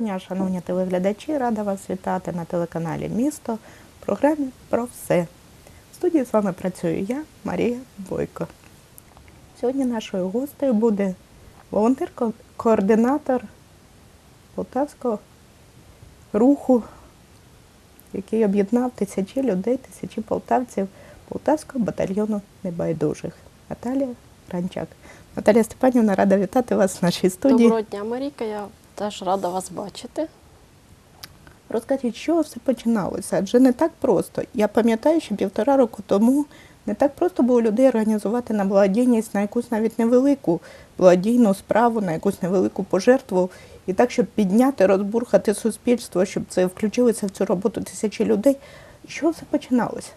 дня, шановні телеглядачі, рада вас вітати на телеканалі Місто в програмі про все. В студії з вами працюю я, Марія Бойко. Сьогодні нашою гостею буде волонтер-координатор Полтавського руху, який об'єднав тисячі людей, тисячі полтавців Полтавського батальйону небайдужих. Наталія Ранчак. Наталія Степанівна, рада вітати вас в нашій студії. Доброго дня, Марійка. Я теж рада вас бачити. Розкажіть, що все починалося? Адже не так просто. Я пам'ятаю, що півтора року тому не так просто було людей організувати на благодійність на якусь навіть невелику благодійну справу, на якусь невелику пожертву. І так, щоб підняти, розбурхати суспільство, щоб це включилося в цю роботу тисячі людей. Що все починалося?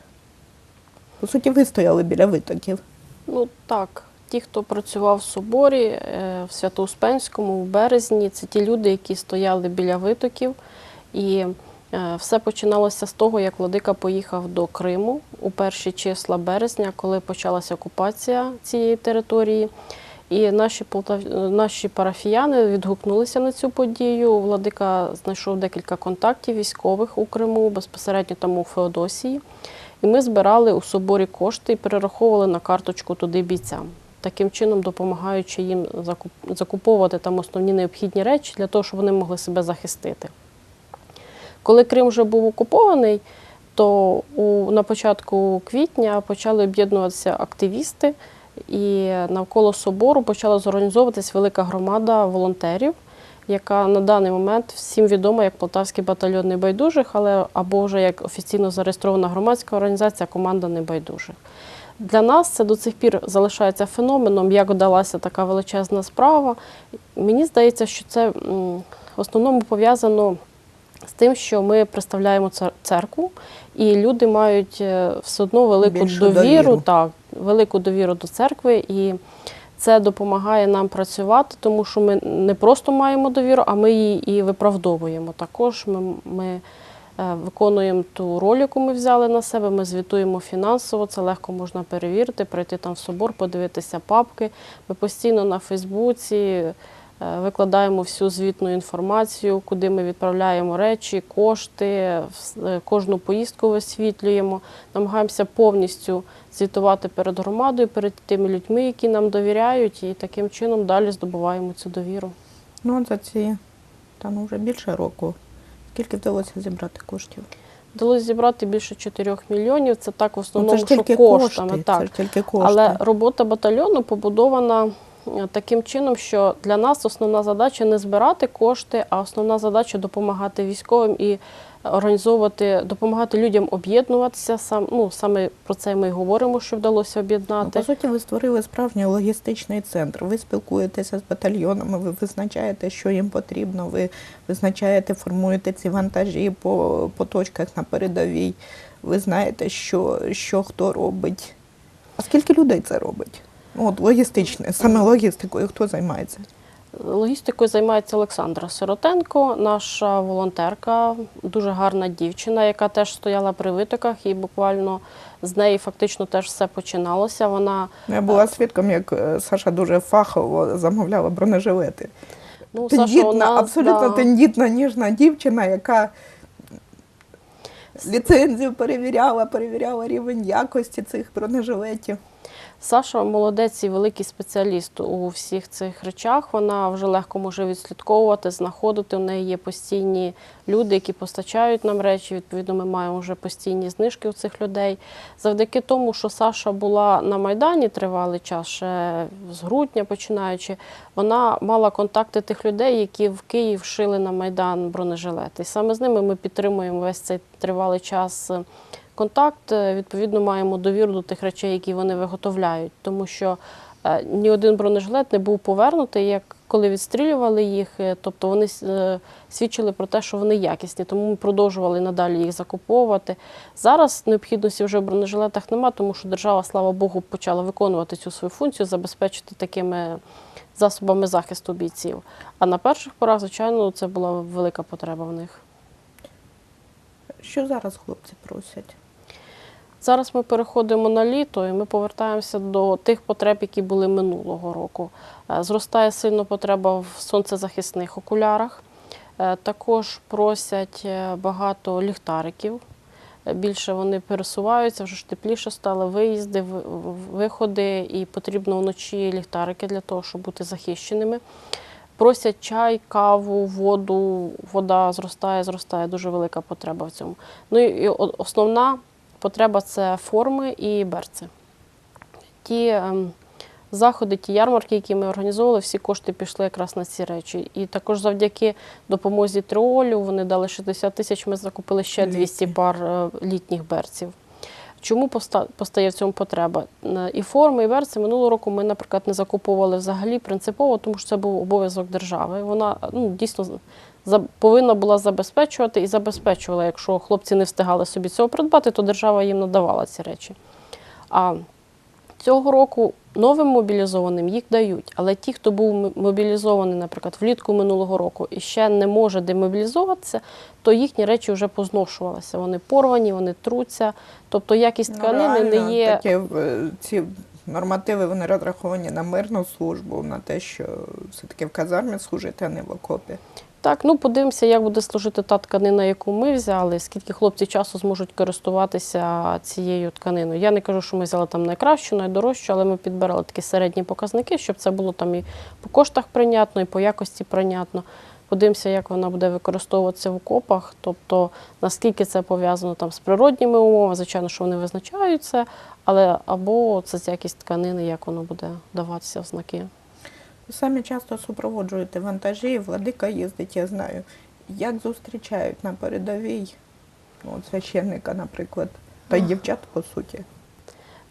По суті, ви стояли біля витоків. Ну так, ті, хто працював в соборі е, в Свято-Успенському, в березні, це ті люди, які стояли біля витоків. І е, все починалося з того, як владика поїхав до Криму у перші числа березня, коли почалася окупація цієї території. І наші полтав... наші парафіяни відгукнулися на цю подію. Владика знайшов декілька контактів військових у Криму, безпосередньо там у Феодосії. І ми збирали у соборі кошти і перераховували на карточку туди бійцям, таким чином допомагаючи їм закуповувати там основні необхідні речі для того, щоб вони могли себе захистити. Коли Крим вже був окупований, то у, на початку квітня почали об'єднуватися активісти, і навколо собору почала зорганізовуватись велика громада волонтерів, яка на даний момент всім відома як Полтавський батальйон небайдужих, але або вже як офіційно зареєстрована громадська організація Команда небайдужих. Для нас це до цих пір залишається феноменом, як вдалася така величезна справа. Мені здається, що це в основному пов'язано з тим, що ми представляємо церкву, і люди мають е, все одно велику Більшу довіру, довіру. так, велику довіру до церкви, і це допомагає нам працювати, тому що ми не просто маємо довіру, а ми її і виправдовуємо. Також ми, ми виконуємо ту роль, яку ми взяли на себе. Ми звітуємо фінансово, це легко можна перевірити, прийти там в собор, подивитися папки. Ми постійно на Фейсбуці е, викладаємо всю звітну інформацію, куди ми відправляємо речі, кошти, е, кожну поїздку висвітлюємо. Намагаємося повністю звітувати перед громадою, перед тими людьми, які нам довіряють, і таким чином далі здобуваємо цю довіру. Ну, за ці та ну, вже більше року. Скільки вдалося зібрати коштів? Вдалося зібрати більше 4 мільйонів. Це так в Ну, основному, це ж тільки що коштами. кошти. так. Це ж тільки кошти. Але робота батальйону побудована е, таким чином, що для нас основна задача не збирати кошти, а основна задача допомагати військовим і організовувати, допомагати людям об'єднуватися. Сам ну саме про це ми й говоримо, що вдалося Ну, об'єднати. по суті, ви створили справжній логістичний центр. Ви спілкуєтеся з батальйонами, ви визначаєте, що їм потрібно. Ви визначаєте, формуєте ці вантажі по, по точках на передовій. Ви знаєте, що, що хто робить. А скільки людей це робить? Ну, от логістичне, саме логістикою, хто займається? Логістикою займається Олександра Сиротенко, наша волонтерка, дуже гарна дівчина, яка теж стояла при витоках, і буквально з неї фактично теж все починалося. Вона Я була свідком, як е, Саша дуже фахово замовляла бронежилети. ну Саша у нас абсолютно да, тендітна, ніжна дівчина, яка ліцензію перевіряла, перевіряла рівень якості цих бронежилетів. Саша молодець і великий спеціаліст у всіх цих речах. Вона вже легко може відслідковувати, знаходити. У неї є постійні люди, які постачають нам речі. Відповідно, ми маємо вже постійні знижки у цих людей. Завдяки тому, що Саша була на Майдані тривалий час, ще з грудня починаючи, вона мала контакти тих людей, які в Київ шили на Майдан бронежилети. І саме з ними ми підтримуємо весь цей тривалий час контакт. Е, Відповідно, маємо довіру до тих речей, які вони виготовляють, тому що е, ні один бронежилет не був повернутий, як коли відстрілювали їх. е, Тобто вони свідчили про те, що вони якісні, тому ми продовжували надалі їх закуповувати. Зараз необхідності вже в бронежилетах нема, тому що держава, слава Богу, почала виконувати цю свою функцію, забезпечити такими засобами захисту бійців. А на перших порах, звичайно, це була велика потреба в них. Що зараз хлопці просять? Зараз ми переходимо на літо і ми повертаємося до тих потреб, які були минулого року. Е, Зростає сильно потреба в сонцезахисних окулярах. Е, Також просять е, багато ліхтариків. Більше вони пересуваються, вже ж тепліше стало, виїзди, виходи, і потрібно вночі ліхтарики для того, щоб бути захищеними. Просять чай, каву, воду. Вода зростає, зростає, дуже велика потреба в цьому. Ну і основна потреба це форми і берці. Ті ем, заходи, ті ярмарки, які ми організовували, всі кошти пішли якраз на ці речі. І також завдяки допомозі Триолю вони дали 60 тисяч, ми закупили ще 200 Літні. пар е, літніх берців. Чому постає в цьому потреба? Е, І форми, і берці минулого року ми, наприклад, не закуповували взагалі принципово, тому що це був обов'язок держави. Вона ну, дійсно повинна була забезпечувати і забезпечувала. Якщо хлопці не встигали собі цього придбати, то держава їм надавала ці речі. А цього року новим мобілізованим їх дають. Але ті, хто був мобілізований, наприклад, влітку минулого року і ще не може демобілізуватися, то їхні речі вже позношувалися. Вони порвані, вони труться. Тобто якість тканини Ну, реально, не є. Такі, ці нормативи вони розраховані на мирну службу, на те, що все-таки в казармі служити, а не в окопі. Так, ну подивимося, як буде служити та тканина, яку ми взяли, скільки хлопці часу зможуть користуватися цією тканиною. Я не кажу, що ми взяли там найкращу, найдорожчу, але ми підбирали такі середні показники, щоб це було там і по коштах прийнятно, і по якості прийнятно. Подивимося, як вона буде використовуватися в окопах, тобто наскільки це пов'язано там з природніми умовами, звичайно, що вони визначають це, але або це з якість тканини, як воно буде даватися в знаки. Ви самі часто супроводжуєте вантажі, владика їздить, я знаю. Як зустрічають на передовій ну, от священника, наприклад, та й дівчат, по суті.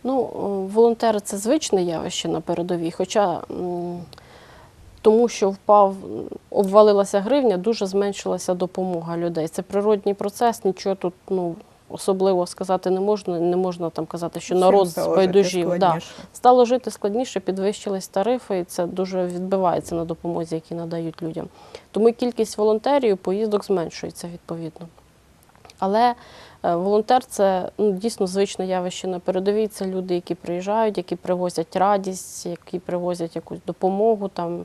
Ну, волонтери це звичне явище на передовій, хоча тому, що впав, обвалилася гривня, дуже зменшилася допомога людей. Це природній процес, нічого тут ну, особливо сказати не можна. Не можна там казати, що народ стало жити. Да. Стало жити складніше, підвищились тарифи, і це дуже відбивається на допомозі, які надають людям. Тому кількість волонтерів, поїздок зменшується відповідно. Але е, волонтер це ну, дійсно звичне явище на передовій. Це люди, які приїжджають, які привозять радість, які привозять якусь допомогу, там,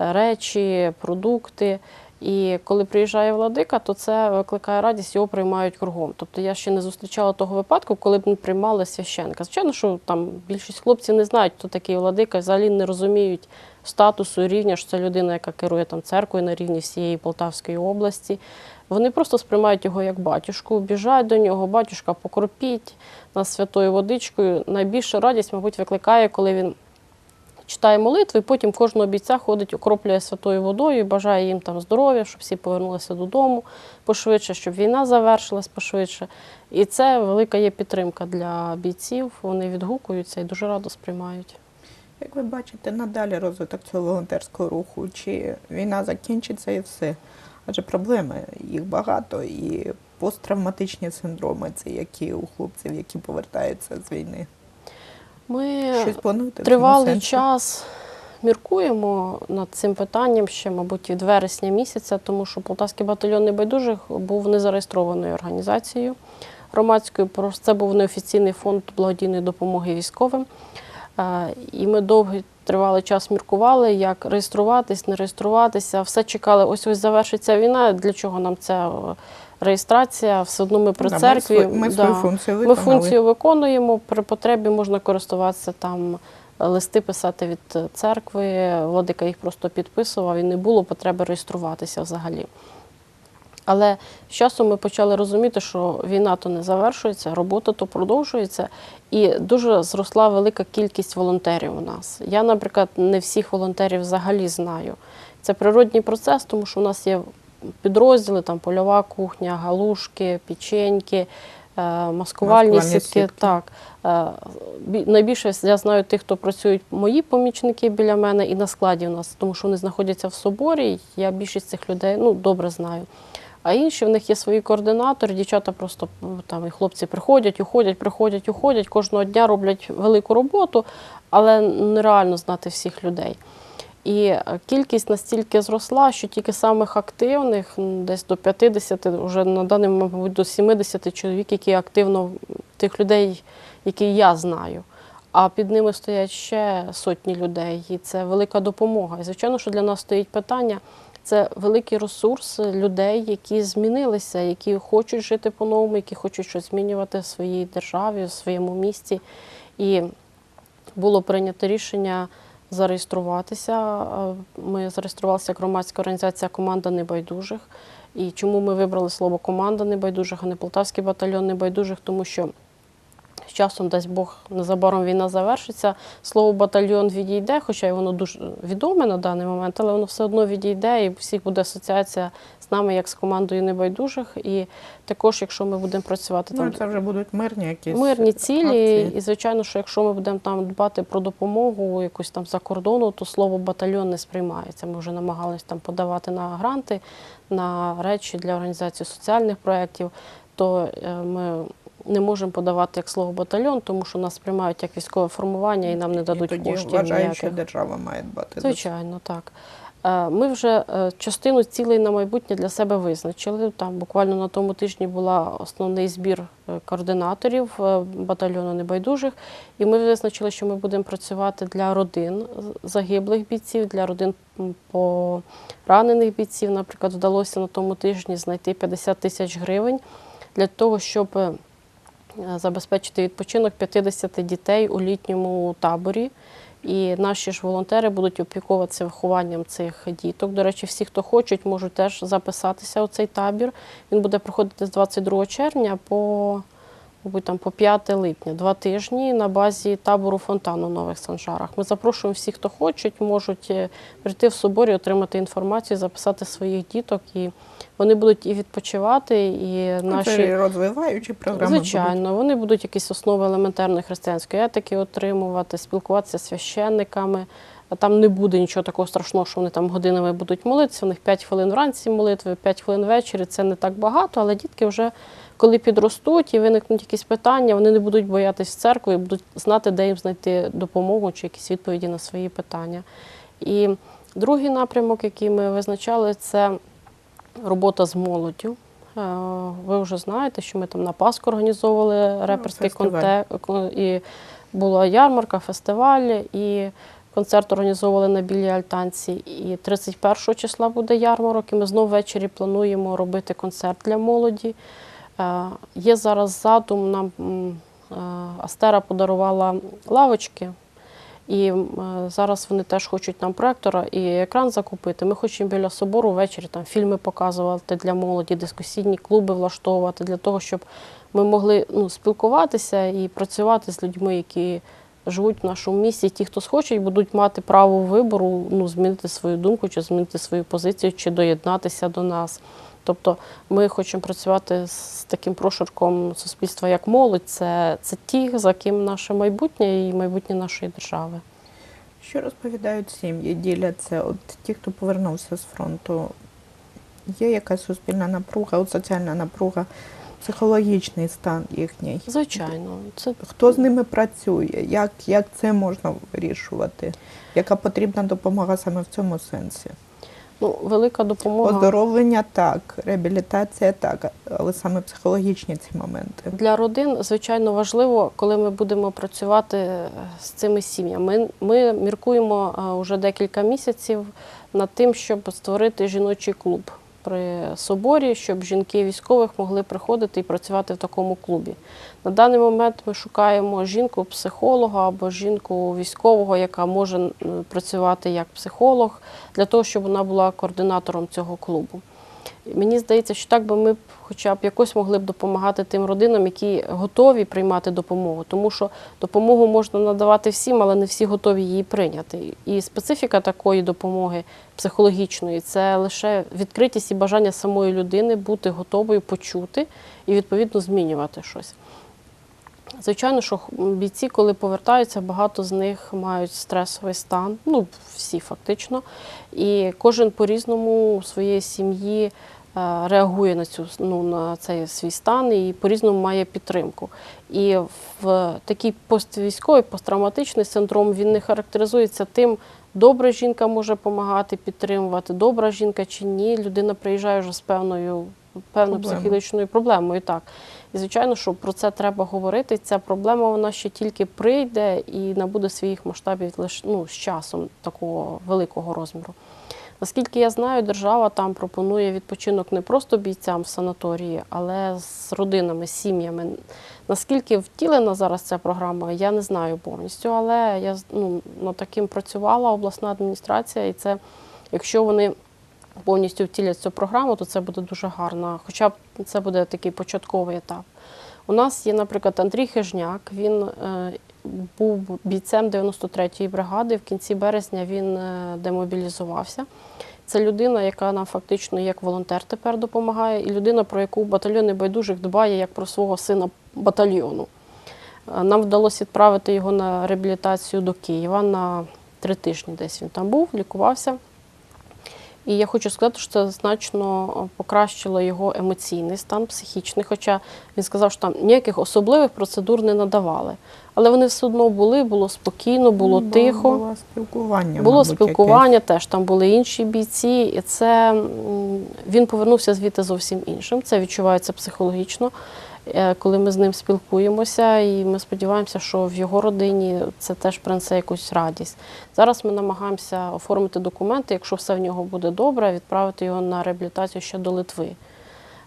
е, речі, продукти. І коли приїжджає владика, то це викликає радість, його приймають кругом. Тобто я ще не зустрічала того випадку, коли б не приймали священника. Звичайно, що там більшість хлопців не знають, хто такий владика, взагалі не розуміють статусу рівня, що це людина, яка керує там церквою на рівні всієї Полтавської області. Вони просто сприймають його як батюшку, біжать до нього, батюшка покропіть нас святою водичкою. Найбільша радість, мабуть, викликає, коли він читає молитви, потім кожного бійця ходить, окроплює святою водою і бажає їм там здоров'я, щоб всі повернулися додому пошвидше, щоб війна завершилась пошвидше. І це велика є підтримка для бійців. Вони відгукуються і дуже радо сприймають. Як ви бачите надалі розвиток цього волонтерського руху? Чи війна закінчиться і все? Адже проблеми їх багато, і посттравматичні синдроми це які у хлопців, які повертаються з війни. Ми Щось плануєте? Тривалий час міркуємо над цим питанням ще, мабуть, від вересня місяця, тому що Полтавський батальйон небайдужих був незареєстрованою організацією громадською. Це був неофіційний фонд благодійної допомоги військовим. Е, І ми довгий тривалий час міркували, як реєструватись, не реєструватися. Все чекали, ось ось завершиться війна. Для чого нам ця е, реєстрація? Все одно ми при Да, церкві. ми свою функцію Ми функцію виконуємо. При потребі можна користуватися там, е, листи писати від церкви. Владика їх просто підписував і не було потреби реєструватися взагалі. Але з часом ми почали розуміти, що війна то не завершується, робота то продовжується, і дуже зросла велика кількість волонтерів у нас. Я, наприклад, не всіх волонтерів взагалі знаю. Це природній процес, тому що у нас є підрозділи, там польова кухня, галушки, печеньки, е, маскувальні, Маскувальні сітки. сітки. Так. Е, Найбільше я знаю тих, хто працюють мої помічники біля мене і на складі у нас, тому що вони знаходяться в соборі. Я більшість цих людей ну, добре знаю. А інші в них є свої координатори. Дівчата просто ну, там і хлопці приходять, уходять, приходять, уходять. Кожного дня роблять велику роботу, але нереально знати всіх людей. І е, кількість настільки зросла, що тільки самих активних, десь до 50, вже на даний момент, мабуть, до 70 чоловік, які активно тих людей, які я знаю. А під ними стоять ще сотні людей, і це велика допомога. І звичайно, що для нас стоїть питання це великий ресурс людей, які змінилися, які хочуть жити по-новому, які хочуть щось змінювати в своїй державі, в своєму місті. І було прийнято рішення зареєструватися. Ми зареєструвалися як громадська організація Команда небайдужих. І чому ми вибрали слово команда небайдужих, а не Полтавський батальйон небайдужих? Тому що часом, дасть Бог, незабаром війна завершиться. Слово батальйон відійде, хоча й воно дуже відоме на даний момент, але воно все одно відійде, і всіх буде асоціація з нами як з командою небайдужих. І також, якщо ми будемо працювати там Ну, це вже будуть мирні якісь мирні цілі. акції. І звичайно, що якщо ми будемо там дбати про допомогу якусь там за кордону, то слово батальйон не сприймається. Ми вже намагалися там подавати на гранти, на речі для організації соціальних проєктів, то е, ми не можемо подавати як слово батальйон, тому що нас сприймають як військове формування і нам не дадуть і тоді коштів. вважаю, ніяких. що держава має дбати. Звичайно, так. Е, Ми вже е, частину цілей на майбутнє для себе визначили. Там буквально на тому тижні була основний збір е, координаторів батальйону небайдужих, і ми визначили, що ми будемо працювати для родин загиблих бійців, для родин поранених бійців. Наприклад, вдалося на тому тижні знайти 50 тисяч гривень для того, щоб забезпечити відпочинок 50 дітей у літньому таборі. І наші ж волонтери будуть опікуватися вихованням цих діток. До речі, всі, хто хочуть, можуть теж записатися у цей табір. Він буде проходити з 22 червня по, мабуть, там, по 5 липня, два тижні на базі табору фонтану в Нових Санжарах. Ми запрошуємо всіх, хто хочуть, можуть е, прийти в соборі, отримати інформацію, записати своїх діток. І вони будуть і відпочивати, і Ну, наші Це розвиваючі програми. будуть. Звичайно, вони будуть якісь основи елементарної християнської етики отримувати, спілкуватися з священниками. Там не буде нічого такого страшного, що вони там годинами будуть молитися. У них 5 хвилин вранці молитви, 5 хвилин ввечері. Це не так багато, але дітки вже коли підростуть і виникнуть якісь питання, вони не будуть боятись церкви і будуть знати, де їм знайти допомогу чи якісь відповіді на свої питання. І другий напрямок, який ми визначали, це робота з молоддю. Е, Ви вже знаєте, що ми там на Пасху організовували реперський фестиваль. і була ярмарка, фестиваль, і концерт організовували на білій альтанці. І 31 числа буде ярмарок, і ми знову ввечері плануємо робити концерт для молоді. Е, Є зараз задум, нам е, Астера подарувала лавочки. І е, зараз вони теж хочуть нам проектора і екран закупити. Ми хочемо біля собору ввечері там фільми показувати для молоді, дискусійні клуби влаштовувати для того, щоб ми могли ну, спілкуватися і працювати з людьми, які живуть в нашому місті. Ті, хто схочуть, будуть мати право вибору ну, змінити свою думку, чи змінити свою позицію, чи доєднатися до нас. Тобто ми хочемо працювати з таким прошарком суспільства, як молодь. Це, це ті, за ким наше майбутнє і майбутнє нашої держави. Що розповідають сім'ї? Діляться, от ті, хто повернувся з фронту, є якась суспільна напруга, от соціальна напруга, психологічний стан їхній. Звичайно, це Хто з ними працює? Як, як це можна вирішувати? Яка потрібна допомога саме в цьому сенсі? Ну, велика допомога. Оздоровлення так, реабілітація так, але саме психологічні ці моменти. Для родин, звичайно, важливо, коли ми будемо працювати е, з цими сім'ями. Ми, ми міркуємо вже декілька місяців над тим, щоб створити жіночий клуб при соборі, щоб жінки військових могли приходити і працювати в такому клубі. На даний момент ми шукаємо жінку-психолога або жінку військового, яка може працювати як психолог, для того, щоб вона була координатором цього клубу. Мені здається, що так би ми б хоча б якось могли б допомагати тим родинам, які готові приймати допомогу, тому що допомогу можна надавати всім, але не всі готові її прийняти. І специфіка такої допомоги психологічної це лише відкритість і бажання самої людини бути готовою почути і відповідно змінювати щось. Звичайно, що бійці, коли повертаються, багато з них мають стресовий стан, ну всі фактично. І кожен по-різному у своєї сім'ї реагує на цю ну, на цей свій стан і по-різному має підтримку. І в такий поствійськовий, посттравматичний синдром він не характеризується тим, добра жінка може допомагати, підтримувати, добра жінка чи ні. Людина приїжджає вже з певною певною Проблемою. психологічною проблемою. Так. І звичайно, що про це треба говорити. Ця проблема вона ще тільки прийде і набуде своїх масштабів лише ну, з часом такого великого розміру. Наскільки я знаю, держава там пропонує відпочинок не просто бійцям в санаторії, але з родинами, з сім'ями. Наскільки втілена зараз ця програма, я не знаю повністю, але я ну, над таким працювала обласна адміністрація, і це, якщо вони повністю втілять цю програму, то це буде дуже гарно. Хоча б це буде такий початковий етап. У нас є, наприклад, Андрій Хижняк. Він е, був бійцем 93-ї бригади. В кінці березня він е, демобілізувався. Це людина, яка нам фактично як волонтер тепер допомагає, і людина, про яку батальйон небайдужих дбає як про свого сина батальйону. Е, Нам вдалося відправити його на реабілітацію до Києва на три тижні. Десь він там був, лікувався. І я хочу сказати, що це значно покращило його емоційний стан, психічний. Хоча він сказав, що там ніяких особливих процедур не надавали. Але вони все одно були, було спокійно, було Ну, тихо. Було спілкування. Було мабуть, спілкування, теж там були інші бійці, і це він повернувся звідти зовсім іншим. Це відчувається психологічно, е, коли ми з ним спілкуємося, і ми сподіваємося, що в його родині це теж принесе якусь радість. Зараз ми намагаємося оформити документи, якщо все в нього буде добре, відправити його на реабілітацію ще до Литви.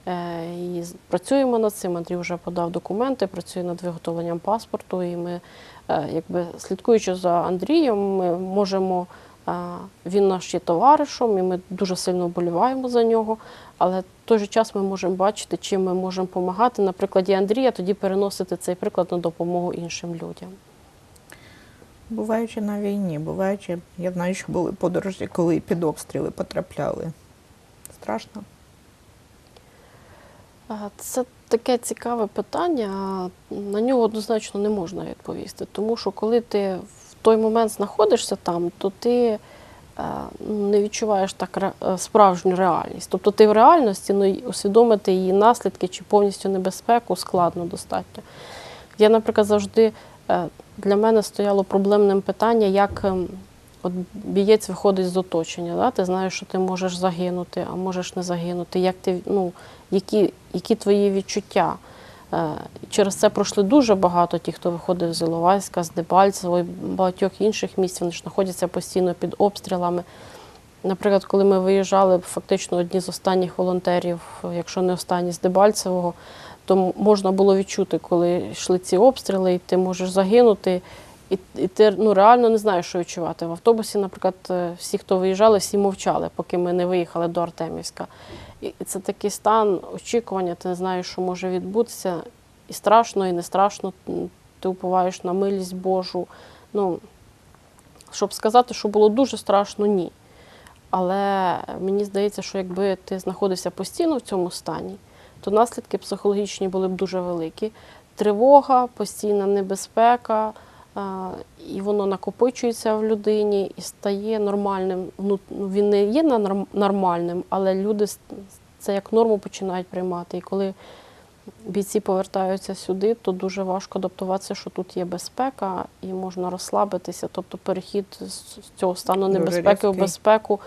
Е, І працюємо над цим. Андрій вже подав документи, працює над виготовленням паспорту. І ми, е, якби слідкуючи за Андрієм, ми можемо. Він наш є товаришем, і ми дуже сильно вболіваємо за нього. Але в той же час ми можемо бачити, чим ми можемо допомагати. На прикладі Андрія тоді переносити цей приклад на допомогу іншим людям. Буваючи на війні, буваючи, я знаю, що були подорожі, коли під обстріли потрапляли. Страшно. Це таке цікаве питання. На нього однозначно не можна відповісти. Тому що коли ти в той момент знаходишся там, то ти е, ну, не відчуваєш так е, справжню реальність. Тобто ти в реальності ну, усвідомити її наслідки чи повністю небезпеку складно достатньо. Я, наприклад, завжди е, для мене стояло проблемним питання, як ем, от бієць виходить з оточення. Да? Ти знаєш, що ти можеш загинути, а можеш не загинути. Як ти, ну, які, які твої відчуття? Е, Через це пройшли дуже багато ті, хто виходив з Іловайська, з Дебальцево і багатьох інших місць. Вони ж знаходяться постійно під обстрілами. Наприклад, коли ми виїжджали, фактично одні з останніх волонтерів, якщо не останні з Дебальцевого, то можна було відчути, коли йшли ці обстріли, і ти можеш загинути, і, і ти ну, реально не знаєш, що відчувати. В автобусі, наприклад, е, всі, хто виїжджали, всі мовчали, поки ми не виїхали до Артемівська. І це такий стан очікування, ти не знаєш, що може відбутися. І страшно, і не страшно. Ти уповаєш на милість Божу. Ну, щоб сказати, що було дуже страшно, ні. Але мені здається, що якби ти знаходився постійно в цьому стані, то наслідки психологічні були б дуже великі. Тривога, постійна небезпека, і воно накопичується в людині і стає нормальним. Ну, він не є нормальним, але люди це як норму починають приймати. І коли бійці повертаються сюди, то дуже важко адаптуватися, що тут є безпека і можна розслабитися. Тобто перехід з цього стану небезпеки в безпеку,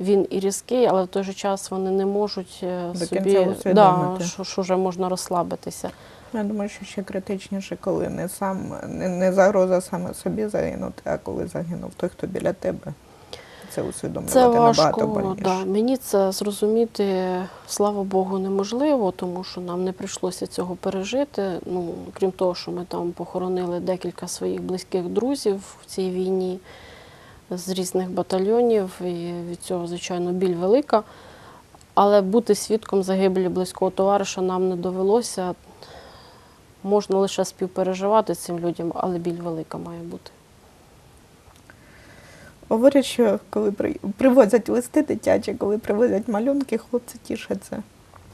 він і різкий, але в той же час вони не можуть е, До собі да, що, що вже можна розслабитися. Я думаю, що ще критичніше, коли не сам не, не загроза саме собі загинути, а коли загинув той, хто біля тебе. Це усвідомлювати Це набагато важко. больніше. Да. Мені це зрозуміти, слава Богу, неможливо, тому що нам не прийшлося цього пережити. Ну, крім того, що ми там похоронили декілька своїх близьких друзів в цій війні з різних батальйонів, і від цього, звичайно, біль велика. Але бути свідком загибелі близького товариша нам не довелося. Можна лише співпереживати цим людям, але біль велика має бути. Говорять, що коли привозять листи дитячі, коли привозять малюнки, хлопці тішаться.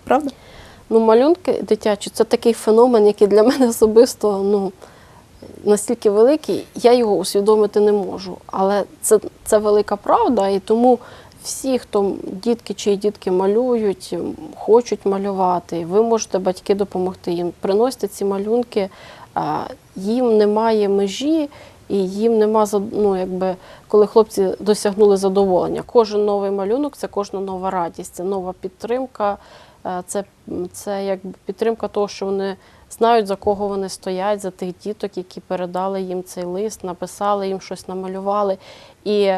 Правда? Ну, малюнки дитячі це такий феномен, який для мене особисто ну, настільки великий, я його усвідомити не можу. Але це, це велика правда, і тому всі, хто дітки чи дітки малюють, хочуть малювати, ви можете батьки допомогти їм. Приносите ці малюнки, їм немає межі. І їм нема ну, якби, коли хлопці досягнули задоволення. Кожен новий малюнок це кожна нова радість, це нова підтримка, це, це якби підтримка того, що вони знають, за кого вони стоять, за тих діток, які передали їм цей лист, написали їм щось, намалювали. І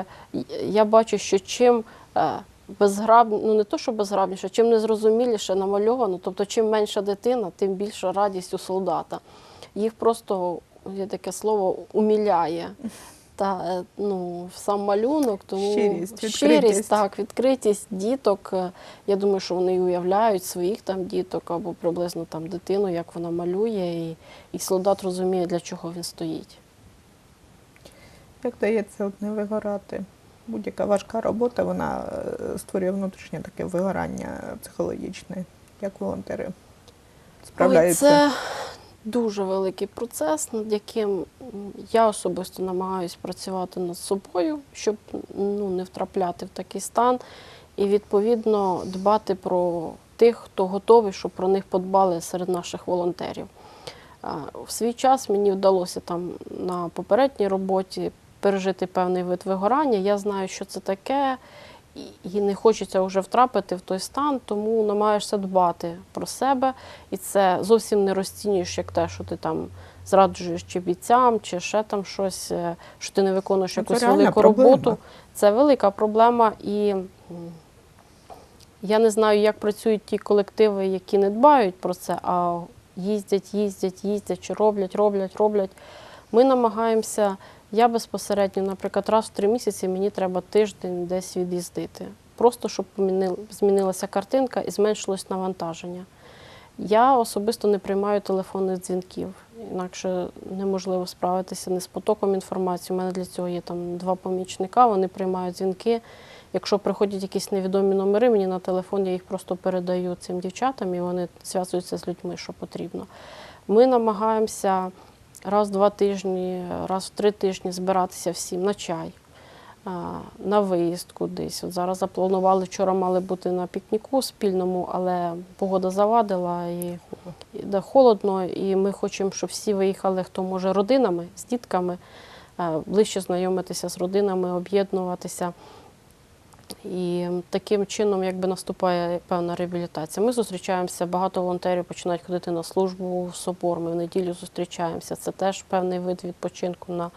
я бачу, що чим е, безграб... ну не то, що безграбніше, чим незрозуміліше намальовано, тобто чим менша дитина, тим більша радість у солдата. Їх просто є таке слово уміляє. Та е, ну, сам малюнок, тому Щирість, щирість, так, відкритість діток. е, Я думаю, що вони уявляють своїх там діток або приблизно там дитину, як вона малює, і, і солдат розуміє, для чого він стоїть. Як дається от не вигорати? Будь-яка важка робота, вона е, створює внутрішнє таке вигорання психологічне, як волонтери Ой, це дуже великий процес, над яким я особисто намагаюся працювати над собою, щоб ну, не втрапляти в такий стан, і відповідно дбати про тих, хто готовий, щоб про них подбали серед наших волонтерів. В свій час мені вдалося там на попередній роботі пережити певний вид вигорання. Я знаю, що це таке, і- не хочеться вже втрапити в той стан, тому намагаєшся дбати про себе. І це зовсім не розцінюєш як те, що ти там зраджуєш чи бійцям, чи ще там щось, е, що ти не виконуєш Ну, це якусь велику проблема. роботу. Це велика проблема, і я не знаю, як працюють ті колективи, які не дбають про це, а їздять, їздять, їздять, чи роблять, роблять, роблять. Ми намагаємося. Я безпосередньо, наприклад, раз в три місяці мені треба тиждень десь від'їздити. Просто щоб змінилася картинка і зменшилось навантаження. Я особисто не приймаю телефонних дзвінків, інакше неможливо справитися не з потоком інформації. У мене для цього є там два помічника, вони приймають дзвінки. Якщо приходять якісь невідомі номери, мені на телефон я їх просто передаю цим дівчатам, і вони зв'язуються з людьми, що потрібно. Ми намагаємося раз в два тижні, раз в три тижні збиратися всім на чай, на виїзд кудись. От зараз запланували, вчора мали бути на пікніку спільному, але погода завадила і, і да, холодно, і ми хочемо, щоб всі виїхали, хто може родинами, з дітками, ближче знайомитися з родинами, об'єднуватися. І таким чином якби наступає певна реабілітація. Ми зустрічаємося, багато волонтерів починають ходити на службу в собор. Ми в неділю зустрічаємося. Це теж певний вид відпочинку на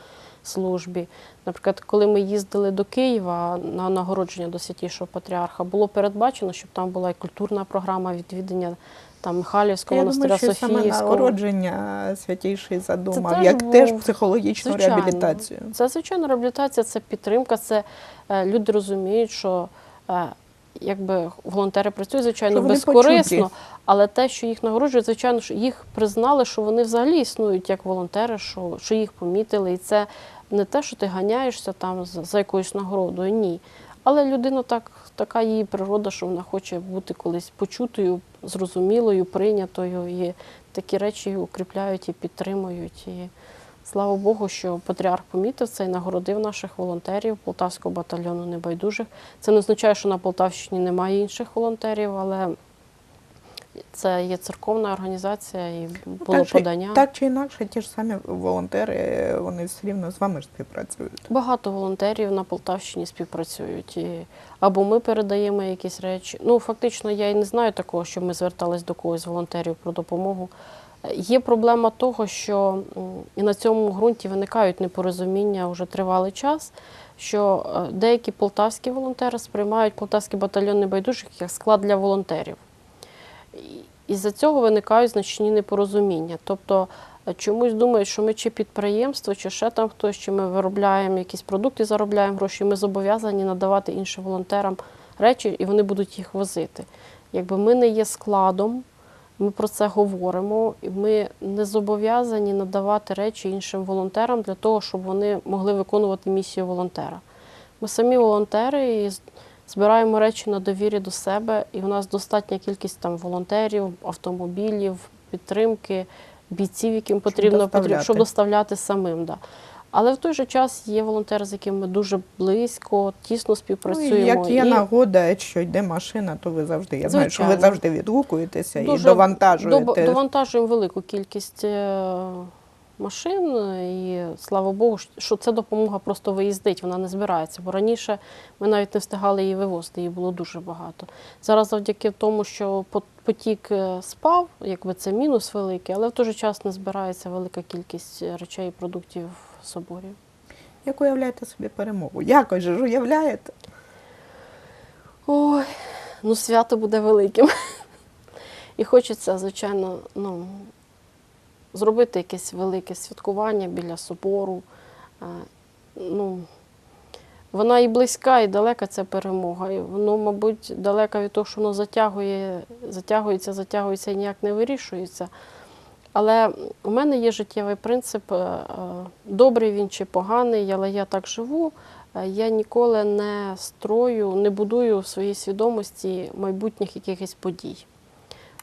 службі. Наприклад, коли ми їздили до Києва на нагородження до святішого патріарха, було передбачено, щоб там була і культурна програма відвідання там Михайлівського Я монастиря думаю, що саме народження святійший задумав, теж як був- теж психологічну Звичайно. реабілітацію. Це звичайно реабілітація, це підтримка. Це е, люди розуміють, що е, якби волонтери працюють, звичайно, вони безкорисно, почуті. але те, що їх нагороджують, звичайно, що їх признали, що вони взагалі існують як волонтери, що, що їх помітили. І це не те, що ти ганяєшся там за, за якоюсь нагородою, ні. Але людина так, така її природа, що вона хоче бути колись почутою, зрозумілою, прийнятою. І такі речі її укріпляють і підтримують. І слава Богу, що патріарх помітив це і нагородив наших волонтерів Полтавського батальйону небайдужих. Це не означає, що на Полтавщині немає інших волонтерів, але це є церковна організація і було так, чи- подання. так чи інакше, ті ж самі волонтери, вони все рівно з вами ж співпрацюють. Багато волонтерів на Полтавщині співпрацюють. І або ми передаємо якісь речі. Ну, фактично, я і не знаю такого, що ми звертались до когось з волонтерів про допомогу. Є проблема того, що і на цьому ґрунті виникають непорозуміння вже тривалий час, що е, деякі полтавські волонтери сприймають полтавський батальйон небайдужих як склад для волонтерів. І з-за цього виникають значні непорозуміння. Тобто е, чомусь думають, що ми чи підприємство, чи ще там хтось, чи ми виробляємо якісь продукти, заробляємо гроші, ми зобов'язані надавати іншим волонтерам речі, і вони будуть їх возити. Якби ми не є складом, ми про це говоримо, і ми не зобов'язані надавати речі іншим волонтерам для того, щоб вони могли виконувати місію волонтера. Ми самі волонтери і збираємо речі на довірі до себе, і в нас достатня кількість там волонтерів, автомобілів, підтримки, бійців, яким потрібно потрібно, доставляти. щоб доставляти самим. Да. Але в той же час є волонтери, з якими ми дуже близько, тісно Ну, співпрацюємо. і як є І нагода, що йде машина, то ви завжди. Я знаю, що ви завжди відгукуєтеся і Дуже довантажуєте. Довантажуємо велику кількість е, машин, і слава Богу, що ця допомога просто виїздить, вона не збирається. Бо раніше ми навіть не встигали її вивозити, її було дуже багато. Зараз завдяки тому, що потік е, спав, якби це мінус великий, але в той же час не збирається велика кількість е, речей і продуктів в соборі. Як уявляєте собі перемогу? Якось же ж уявляєте? Ой, ну свято буде великим. І хочеться, звичайно, ну, зробити якесь велике святкування біля собору. Ну, вона і близька, і далека ця перемога. Воно, мабуть, далека від того, що воно затягує, затягується, затягується і ніяк не вирішується. Але у мене є життєвий принцип: е, е, добрий він чи поганий, але я так живу. Е, Я ніколи не строю, не будую в своїй свідомості майбутніх якихось подій.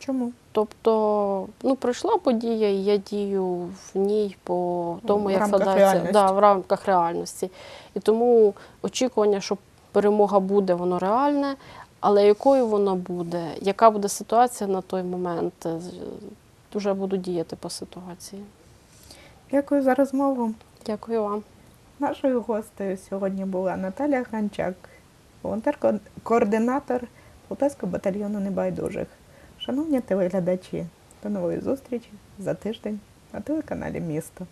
Чому? Тобто, ну, пройшла подія, і я дію в ній по тому, В як складається да, в рамках реальності. І тому очікування, що перемога буде, воно реальне, але якою вона буде, яка буде ситуація на той момент, вже буду діяти по ситуації. Дякую за розмову. Дякую вам. Нашою гостею сьогодні була Наталя Гранчак, волонтер-координатор Полтавського батальйону небайдужих. Шановні телеглядачі, до нової зустрічі за тиждень на телеканалі Місто.